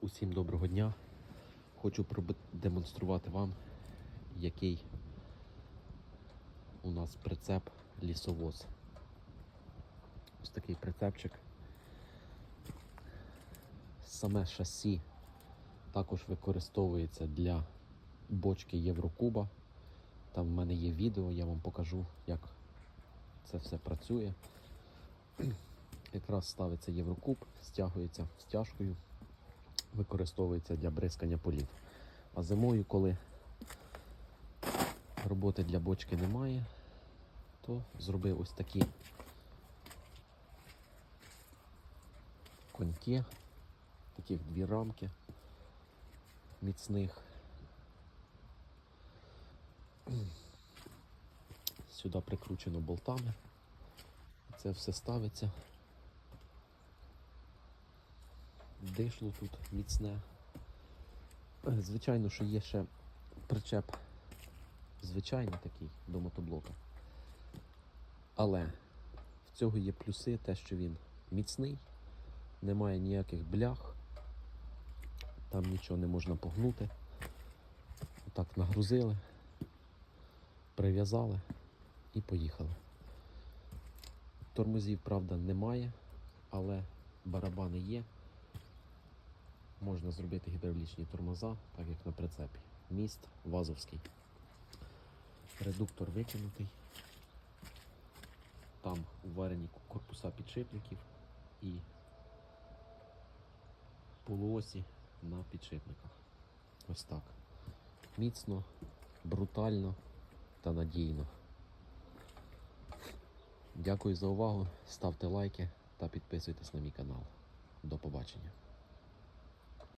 Усім доброго дня. Хочу продемонструвати вам, який у нас прицеп лісовоз. Ось такий прицепчик. Саме шасі також використовується для бочки Єврокуба. Там в мене є відео, я вам покажу, як це все працює. Якраз ставиться Єврокуб, стягується стяжкою, використовується для бризкання полів. А зимою, коли роботи для бочки немає, то зробив ось такі коньки, таких дві рамки міцних. Сюди прикручено болтами. Це все ставиться. Дишло тут міцне. Е, Звичайно, що є ще причеп звичайний такий до мотоблока. Але в цього є плюси, те, що він міцний, немає ніяких блях, там нічого не можна погнути. Так нагрузили, прив'язали і поїхали. Тормозів, правда, немає, але барабани є. Можна зробити гідравлічні тормоза, так як на прицепі. Міст Вазовський. Редуктор викинутий. Там уварені корпуса підшипників і полуосі на підшипниках. Ось так. Міцно, брутально та надійно. Дякую за увагу. Ставте лайки та підписуйтесь на мій канал. До побачення.